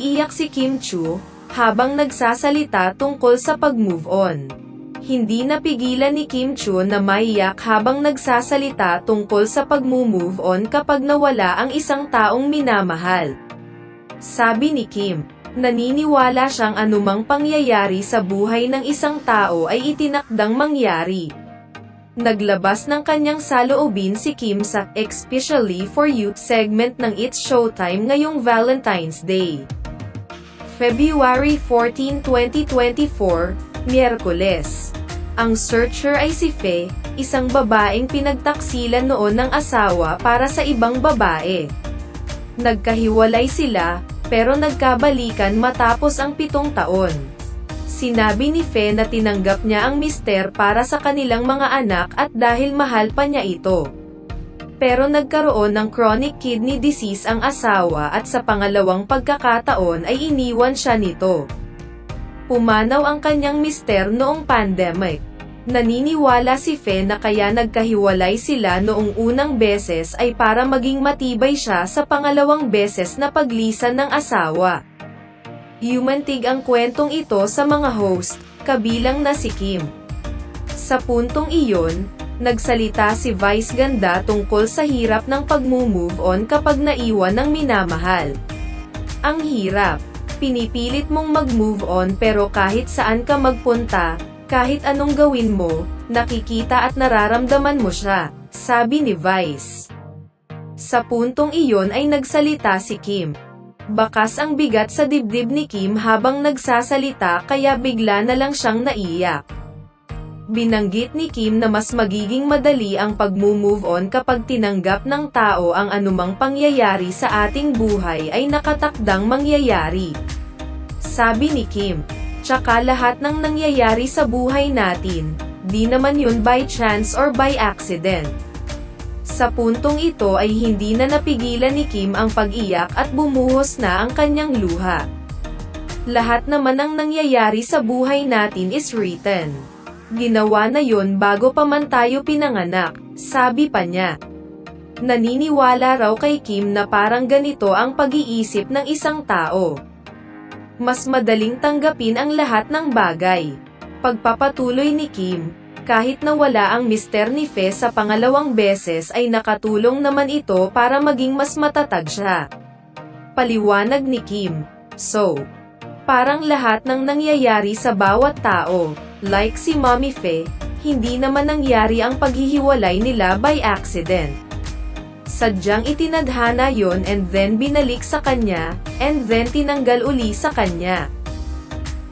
Umiiyak si Kim Chu, habang nagsasalita tungkol sa pag-move on. Hindi napigilan ni Kim Chu na maiyak habang nagsasalita tungkol sa pag-move on kapag nawala ang isang taong minamahal. Sabi ni Kim, naniniwala siyang anumang pangyayari sa buhay ng isang tao ay itinakdang mangyari. Naglabas ng kanyang saloobin si Kim sa Especially for Youth segment ng It's Showtime ngayong Valentine's Day. February 14, 2024, Miyerkules. Ang searcher ay si Fe, isang babaeng pinagtaksilan noon ng asawa para sa ibang babae. Nagkahiwalay sila, pero nagkabalikan matapos ang pitong taon. Sinabi ni Fe na tinanggap niya ang mister para sa kanilang mga anak at dahil mahal pa niya ito. Pero nagkaroon ng chronic kidney disease ang asawa at sa pangalawang pagkakataon ay iniwan siya nito. Pumanaw ang kanyang mister noong pandemic. Naniniwala si Fe na kaya nagkahiwalay sila noong unang beses ay para maging matibay siya sa pangalawang beses na paglisan ng asawa. Yumantig ang kwentong ito sa mga host, kabilang na si Kim. Sa puntong iyon, nagsalita si Vice Ganda tungkol sa hirap ng pag-move on kapag naiwan ng minamahal. Ang hirap. Pinipilit mong mag-move on pero kahit saan ka magpunta, kahit anong gawin mo, nakikita at nararamdaman mo siya, sabi ni Vice. Sa puntong iyon ay nagsalita si Kim. Bakas ang bigat sa dibdib ni Kim habang nagsasalita kaya bigla na lang siyang naiyak. Binanggit ni Kim na mas magiging madali ang pag-move on kapag tinanggap ng tao ang anumang pangyayari sa ating buhay ay nakatakdang mangyayari. Sabi ni Kim, tsaka lahat ng nangyayari sa buhay natin, di naman yun by chance or by accident. Sa puntong ito ay hindi na napigilan ni Kim ang pag-iyak at bumuhos na ang kanyang luha. Lahat naman ng nangyayari sa buhay natin is written. Ginawa na yon bago pa man tayo pinanganak, sabi pa niya. Naniniwala raw kay Kim na parang ganito ang pag-iisip ng isang tao. Mas madaling tanggapin ang lahat ng bagay. Pagpapatuloy ni Kim, kahit na wala ang mister ni Fe sa pangalawang beses ay nakatulong naman ito para maging mas matatag siya. Paliwanag ni Kim. So, parang lahat ng nangyayari sa bawat tao, like si Mommy Fe, hindi naman nangyari ang paghihiwalay nila by accident. Sadyang itinadhana yon and then binalik sa kanya, and then tinanggal uli sa kanya.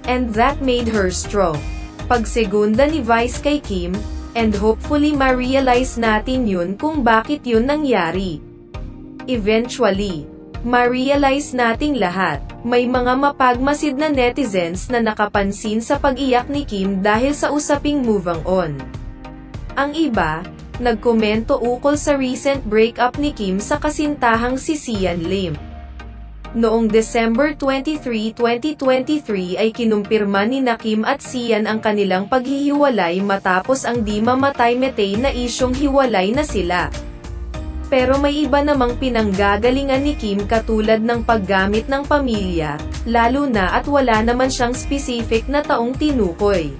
And that made her strong. Pagsegunda ni Vice kay Kim, and hopefully ma-realize natin yun kung bakit yun nangyari. Eventually, ma-realize nating lahat, may mga mapagmasid na netizens na nakapansin sa pag-iyak ni Kim dahil sa usaping moving on. Ang iba, nagkomento ukol sa recent breakup ni Kim sa kasintahang si Sian Lim. Noong December 23, 2023 ay kinumpirma ni na Kim at Sian ang kanilang paghihiwalay matapos ang di mamatay metay na isyong hiwalay na sila. Pero may iba namang pinanggagalingan ni Kim katulad ng paggamit ng pamilya, lalo na at wala naman siyang specific na taong tinukoy.